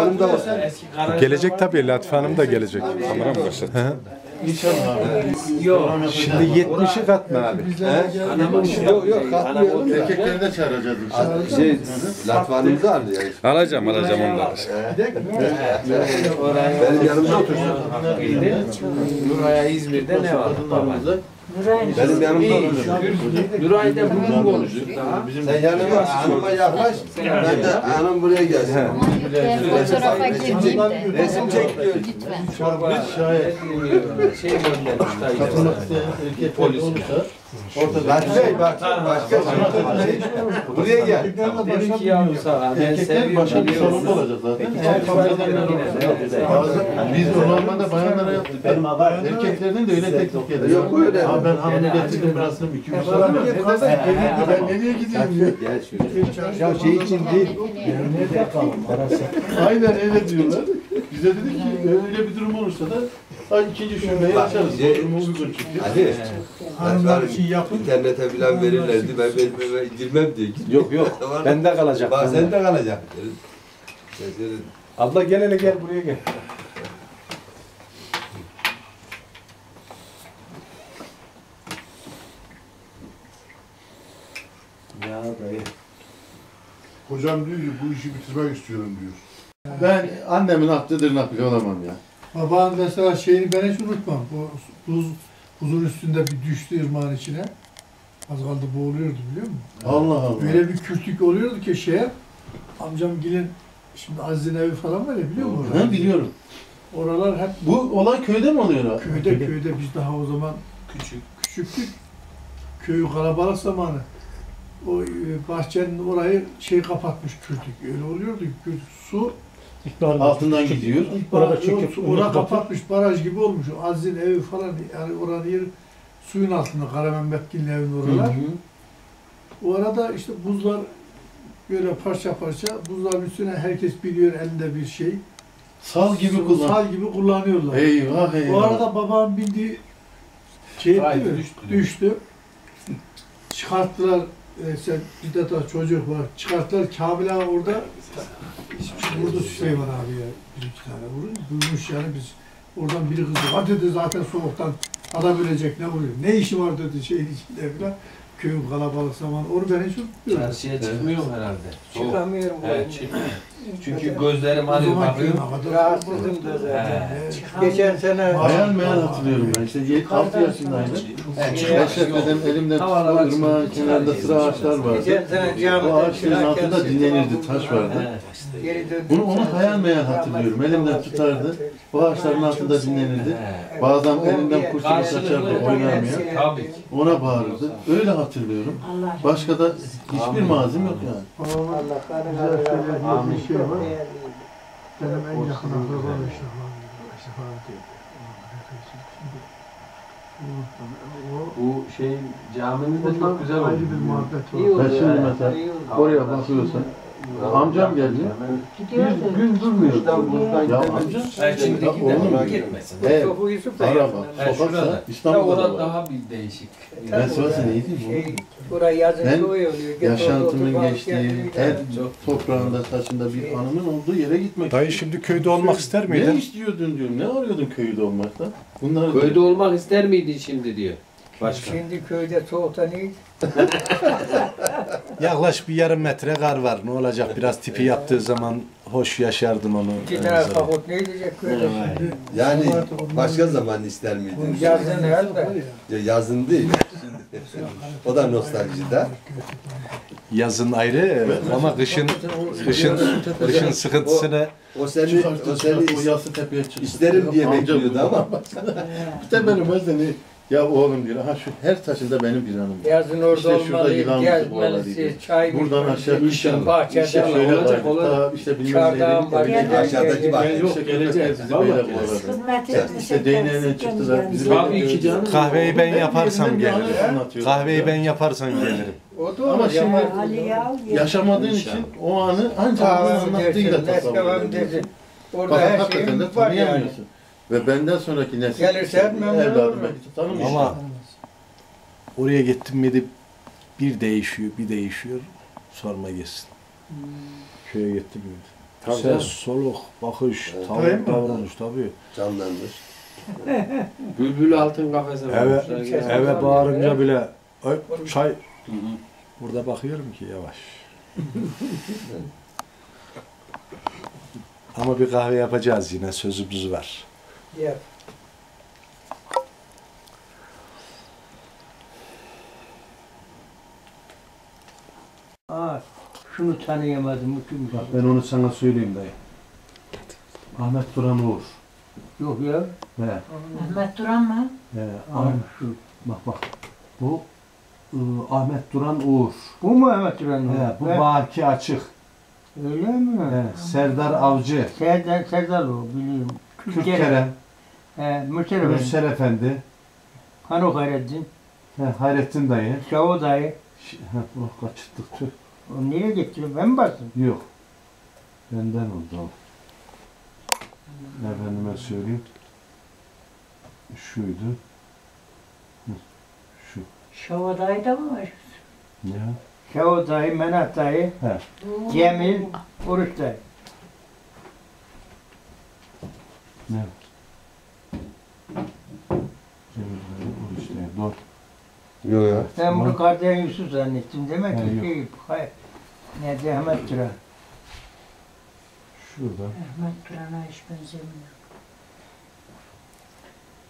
Hanım da var. Gelecek tabii Latif Hanım da gelecek. Kamera mı başladı? Hı. İnşallah abi. Yok. Şimdi 70'i katma abi. Yok yok katmayalım da. Erkekleri de çağıracağız inşallah. Şey, Latif Hanım'ı aldı yani. Alacağım alacağım onları. Benim yanımda otursun. Nuray'a İzmir'de ne var? Benim yanımda otursun. Nuray'da bugün konuştuk daha. Sen yanıma, hanıma yaklaş. Ben de hanım buraya gelsin. Fotoğrafa girmeyeyim de. Resim çek diyor. Lütfen. şayet Şey göndermiş dayı. Latif Bey bak başka şey. Buraya gel. Dedi ki ya Musa ben Erkekler seviyorum başka bir salonda olacak zaten. Biz normalde bayanlara yaptık. Erkeklerinin de öyle teklif geldi. Yok, öyle. Abi ben hanımı getirdim burasını iki üç saat. Ben nereye gideyim. Gel şöyle. Ya şey için değil. Aynen öyle diyorlar. Bize dedik ki öyle bir durum olursa da ha, ikinci şubeyi açarız. Durumu uygun çünkü. Hadi. Hanımlar için yapın. İnternete falan verirlerdi. Ben, ben girmem diye. Yok yok. Bende kalacak. Bak sen de kalacak. Abla gel hele gel buraya gel. Ya dayı. Hocam diyor ki bu işi bitirmek istiyorum diyor. Ben annemin attığı tırnak bile olamam ya. Babam mesela şeyini ben hiç unutmam. Bu buz, buzun üstünde bir düştü ırmağın içine. Az kaldı boğuluyordu biliyor musun? Allah Allah. Öyle bir kürtük oluyordu ki şeye, amcam gilin şimdi Aziz'in evi falan var ya biliyor musun? Ha, biliyorum. Oralar hep Bu olay köyde mi oluyor abi? köyde köyde biz daha o zaman küçük küçüktük. Köyü kalabalık zamanı. O e, bahçenin orayı şey kapatmış kürtük. Öyle oluyordu ki kürtük. Su Altından gidiyor. Orada çekip orada kapatmış baraj gibi olmuş. Aziz'in evi falan yani oranın yeri suyun altında Karamembetgil'in evinin oralar. O arada işte buzlar böyle parça parça buzların üstüne herkes biliyor elinde bir şey. Sal gibi kullan. Sal gibi kullanıyorlar. Eyvah eyvah. O arada babam bindiği şey etti mi? düştü. Düştü. Çıkarttılar. E, bir de daha çocuk var. Çıkarttılar. Kamil ağa orada vurdu Süleyman abi ya. Bir iki tane vurdu. Duymuş yani biz. Oradan biri kızdı. Ha dedi zaten soğuktan adam ölecek ne vuruyor. Ne işi var dedi şeyin içinde falan. Köyün kalabalık zaman. Onu ben hiç unutmuyorum. Çarşıya çıkmıyorum herhalde. Soğuk. Çıkamıyorum. Evet, çıkmıyorum. Çünkü gözlerim O hani zaman bakıyorum. Rahatsızım da zaten. Geçen sene Hayal meyal hatırlıyorum ben. İşte 6 yaşındaydım. Beşiktaş'ta elimde Havalar tuttu, ırmağın kenarında sıra ağaçlar vardı. Geçen sene O camide ağaçların altında dinlenirdi, taş vardı. Bunu onu hayal meyal hatırlıyorum. Elimden tutardı. O ağaçların altında dinlenirdi. Bazen elimden kurşunu saçardı oynamaya. Tabii ki. Ona bağırırdı. Öyle hatırlıyorum. Başka da hiçbir mazim yok yani. Babamın Allah güzel kahretsin. söylediği bir şey var. Benim en yakın akrabam işte falan. İşte falan diyor. O, Bu şey caminin de çok güzel oldu. ayrı bir muhabbet oldu. Ben şimdi mesela. Oraya bakıyorsun. Amcam geldi. Bir gün durmuyor. Ya amca. Ya gidelim oğlum, girmesin. Ev, Sofu Yusuf da araba, yaptı. Ha, sokaksa şurada. Ya İstanbul'da orada var. daha bir değişik. Ben Sivas'ı neydi bu? Şey, buraya yazın Ben. Git orada Yaşantımın otur, bak, geçtiği kendini her gel. toprağında taşında bir hanımın olduğu yere gitmek Dayı şimdi köyde olmak ister Ne miydin? istiyordun diyorum. Ne arıyordun köyde olmakta? Bunları Köyde olmak ister miydin şimdi diyor. Başka. Şimdi köyde soğukta ne? Yaklaş bir yarım metre kar var. Ne olacak? Biraz tipi yaptığı zaman hoş yaşardın onu. İki tane fakot ne diyecek köyde? Yani başka zaman ister miydin? Yazın herhalde. Ya yazın değil. o da nostaljide. Yazın ayrı ama kışın kışın kışın sıkıntısını O seni, o seni o yası tepeye çıktı. isterim diye bekliyordu bu. ama. Bir de benim seni ya oğlum diyor. Ha şu her taşında benim bir hanım. var. Yazın orada İşte şurada yılan gezmelisin, bizi çay Buradan aşağı yan. bahçede İşte şöyle olacak. Daha işte bilmem var, gidelim. gel, Aşağıdaki gel, bahçe. gel. Ben yok geleceğiz bizi böyle arada. İşte değneğine çıktılar. Bizi Tabii böyle ki canım. kahveyi ben yaparsam gelirim. Kahveyi ben yaparsam gelirim. O da Ama olur, şimdi yaşamadığın için o anı ancak Kahve anlattığıyla tasavvur dersin. Orada Fakat her hakikaten de şeyin var yani. Ve benden sonraki nesil Gelirse evladım belki tanımıyor. Ama oraya gittim miydi bir değişiyor, bir değişiyor. Sorma geçsin. Köye gittim miydi? Tabii Ses, soluk, bakış, tavır, mi? davranış tabii. Canlandır. Bülbül altın kafese Eve, eve bağırınca bile "Ay, çay burada bakıyorum ki yavaş. Ama bir kahve yapacağız yine sözümüz var. Yap. Aa, şunu tanıyamadım. Bu kim? Bak ben onu sana söyleyeyim dayı. Ahmet Duran Uğur. Yok ya. He, Ahmet Duran mı? he, Aa, Ahmet, şu. bak bak. Bu ıı, Ahmet Duran Uğur. Bu mu Ahmet Duran? He, bu He, Baki Açık. Öyle mi? He, Serdar Avcı. Serdar, Serdar o biliyorum. Kürkerem. He, Mürsel Efendi. Mürsel Efendi. Hanok Hayrettin. He, Hayrettin dayı. Şavo dayı. Ş- He, bak kaçırttık tüh. O nereye gitti? Ben mi bastım? Yok. Benden oldu o. Efendime söyleyeyim. Şuydu. Hı, Şu. Şovadayı da mı var? Ne? Şavo dayı, Menat dayı, He. Cemil, Oruç dayı. Doğru. Yok ya. Ben bunu Tamam. Kardeşen Yusuf zannettim. Demek He, ki yok. şey, hay, ne Ahmet Duran. Şurada. Ahmet Duran'a hiç benzemiyor.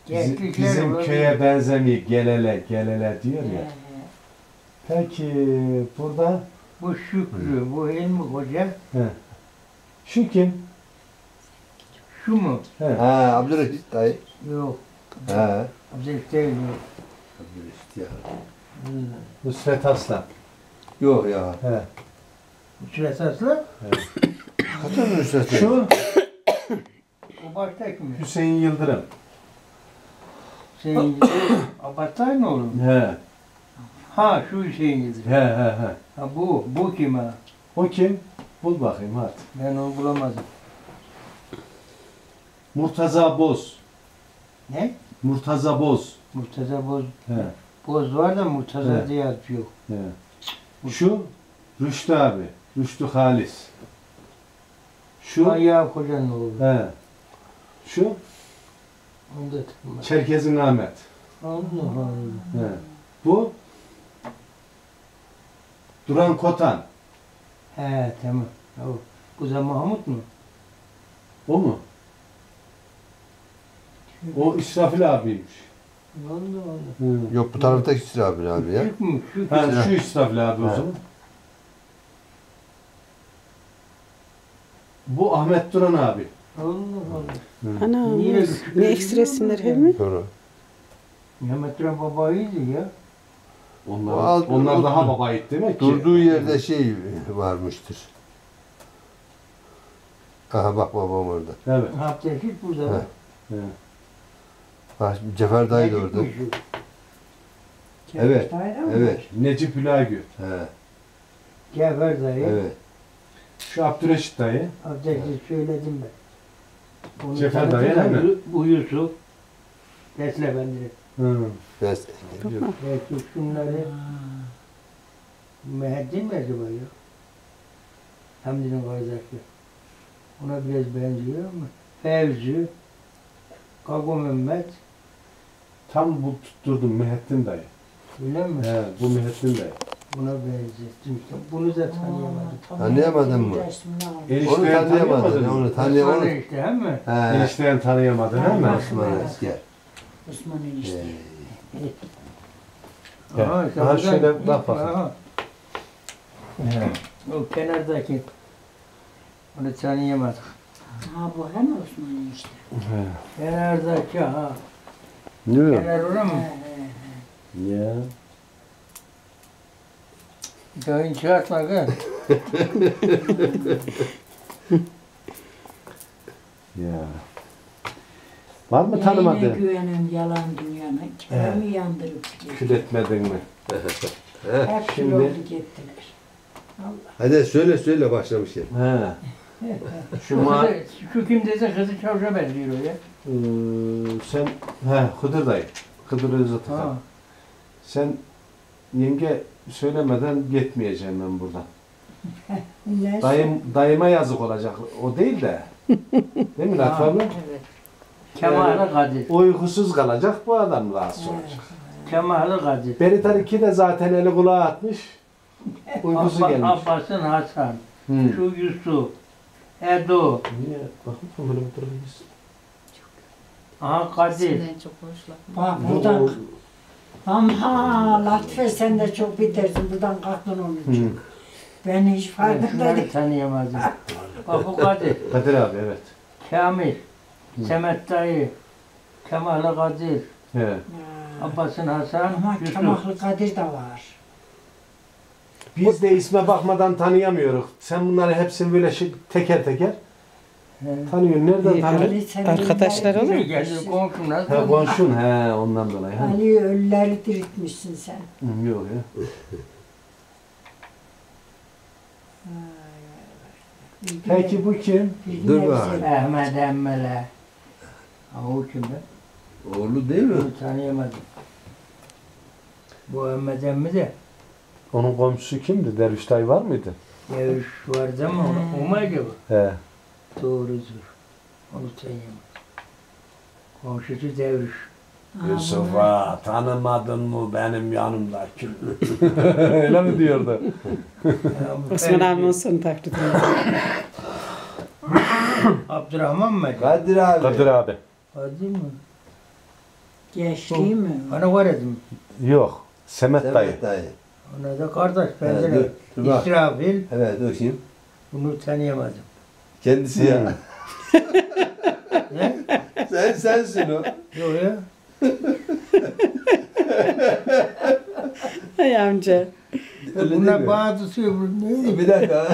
Bizim, Gençlikler bizim olabilir. köye benzemiyor. Gelele, gelele diyor ya. He, Peki burada Bu Şükrü, bu Hilmi Hoca, şu kim? Şu mu? He. Ha Abdülreşit dayı. Yok. Ha. Abdülhamit değil yok. Abdülreşit ya. Nusret Aslan. Yok ya. He. Süret Aslan, Kaçın üstesine. Şu o baştaki mi? Hüseyin Yıldırım. Hüseyin Abartay mı oğlum? He. Ha şu Hüseyin Yıldırım. He he he. Ha bu, bu kim ha? O kim? Bul bakayım hadi. Ben onu bulamadım. Murtaza Boz. Ne? Murtaza Boz. Murtaza Boz. He. Boz var da Murtaza Evet. diye yazıyor. he. Şu Rüştü abi. Rüştü Halis. Şu Ayağı kocanın oğlu. he. Şu Onu da tıkma. Çerkez'in Ahmet. Allah Allah. He. Bu Duran Kotan. He tamam. O, bu da Mahmut mu? O mu? O İsrafil abiymiş. Allah Allah. Hı. Yok bu taraftaki Sıra abi abi ya. Şük mü? Ha, şu İsrafil abi o zaman. Bu Ahmet Duran abi. Allah Allah. Ana Niye ne, küçük ne ekstra resimler he mi? Doğru. Mehmet Duran baba iyiydi ya. Onlar, O alt- onlar daha babayit demek ki. Durduğu yerde şey varmıştır. Aha bak babam orada. Evet. Abdülhamit burada. He. Bak Cefer dayı da orada. Evet, Evet. Necip Hülagü. He. Cafer dayı. Evet. Şu Abdüreşit dayı. Abdülhamit söyledim ben. Onu Cefer dayı tanıtırlar. değil mi? Bu Yusuf. Nesli Efendi. Hı. Ben Belki şunları Meheddin mi acaba ya? Hamdi'nin kardeşi. Ona biraz benziyor ama. Fevzi, Kago Mehmet, Tam bu tutturdum Mehettin dayı. öyle mi? He, bu Mehettin dayı. Buna benzettim. Bunu da tanıyamadım. Tanıyamadın mı? Enişteyen Onu tanıyamadın. tanıyamadın Onu mı? tanıyamadın. İşte değil mi? He. Enişteyen tanıyamadın değil mi? Osman Esker. Osman enişte. Gel. Aha, işte Aha, buradan- şöyle bak bakayım. Aha, He. O kenardaki. Onu tanıyamadık. Ha bu hem Osman enişte. He. Kenardaki ha. Ne o? Kenar orada mı? He, he. Ya. Yayın çıkartma kız. Ya. Var mı Neyine tanımadı? güvenin yalan dünyana? Kimi yandırıp Kül gidiyor? etmedin mi? Hep Şimdi- yoldu gittiler. Allah. Hadi söyle söyle başlamış ya. He. Şu ma şu kim dese kızı çavuşa benziyor o ya. Ee, sen he Hıdır dayı. Hıdır Özatı. Ha. Sen yenge söylemeden gitmeyeceğim ben buradan. Dayım, dayıma yazık olacak. O değil de. Değil mi Latif abla? Evet. Kemal Kadir. Uykusuz kalacak bu adam rahatsız olacak. Kemal Kadir. Beritar 2 de zaten eli kulağı atmış. Uykusu Abba- gelmiş. Abbas'ın Hasan. Hı. Şu Yusuf. Edo. Niye? Bakın bir durumdayız. Aha Kadir. Senden çok hoşlandım. Bak buradan. Ama Latife sen de çok bitersin. Buradan kalktın onun Hı. için. Ben hiç farkında şunları değilim. tanıyamadım. Bak bu Kadir. Kadir abi evet. Kamil. Semet dayı. Kemal Kadir. He. Abbas'ın Hasan. Ama Yusuf. Kadir de var. Biz de isme bakmadan tanıyamıyoruz. Sen bunları hepsini böyle şey, teker teker He. tanıyorsun. Nereden? Ali senin Arkadaşlar olur mu? Geldi komşum nasıl? He ondan dolayı. He. Ali ölüleri diriltmişsin sen. Hı, Yok ya. Peki bu kim? Dur nebze- bak. Ahmet Emmele. Ha o kim be? Oğlu değil mi? Bunu tanıyamadım. Bu Ahmet Emmi de Onun komşusu kimdi? Derviş dayı var mıydı? Yavuz vardı ama o, o mu acaba? He. Doğrudur. Onu tanıyamadım. Komşusu Devriş. Yusuf'a tanımadın mı benim yanımdaki? Öyle mi diyordu? Osman abi olsun taklit Abdurrahman mı? Kadir abi. Kadir abi. Hadi mi? Geçti mi? Bana var edim. Yok. Semet dayı. Semet dayı. Ona da kardeş dur, benzeri. dur bak. İsrafil. Evet o kim? Bunu tanıyamadım. Kendisi ya. Ne? Sen sensin o. Yok ya. Ay amca. Öyle değil Bunlar mi? bazısı? Bir dakika.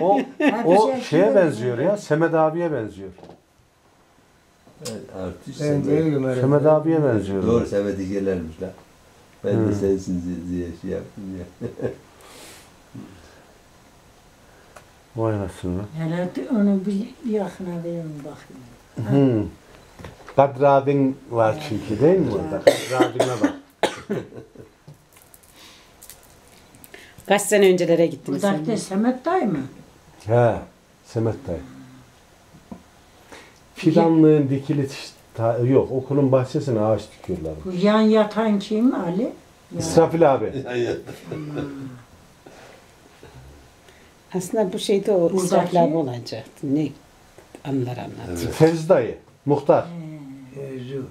O, o şey şeye benziyor ya. Semet abiye benziyor. Evet, artist Ben Semet. değilim herhalde. Semet abiye benziyor. Doğru Semet'i gelermiş lan. Ben de Hı. sensin diye şey yaptım ya. Vay anasını. Hele onu bir yakına verin bakayım. Hı. Kadir abin var çünkü değil mi orada? Kadir abine bak. Kaç sene öncelere gittin sen? Buradaki de Semet dayı mı? He. Semet dayı. Fidanlığın dikili ta- yok okulun bahçesine ağaç dikiyorlar. Bu yan yatan kim Ali? Ya. İsrafil abi. Aslında bu şeyde o Buradaki- israflar olacaktı. Ne anlar anlat. Fevzi dayı. Muhtar. Özü.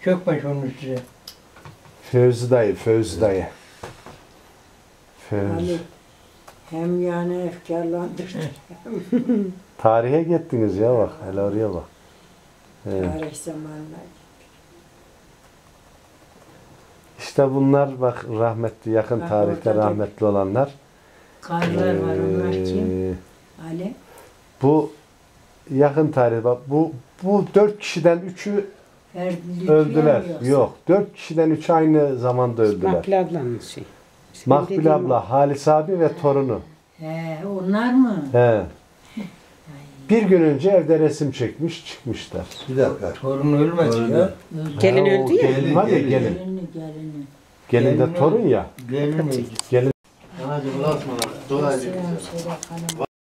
Çökmüş onun üstüne. Fevzi dayı. Fevzi dayı. Fevzi. Ali. Hem yani efkarlandırdı. Tarihe gittiniz ya bak. Hele oraya bak. Evet. Tarih zamanlar. İşte bunlar bak rahmetli yakın Bak tarihte rahmetli olanlar. Karlar var onlar kim? Ee, Ali. bu yakın tarih bak bu bu dört kişiden üçü Ferdi öldüler. Mi Yok. Dört kişiden üçü aynı zamanda öldüler. Makbule ablanın şey. Makbul abla, Halis abi ve torunu. He, onlar mı? He. Bir gün önce evde resim çekmiş çıkmışlar. Bir dakika. Torun ölmedi Öldü. ya. Gelin Ha, o öldü ya. Gelin var ya Gelin, gelin. Gelini gelini. Gelin de torun ya. Gelin öldü. Gelin Anacığım ulaşma lan. Dua edin. Selam söyle hanım.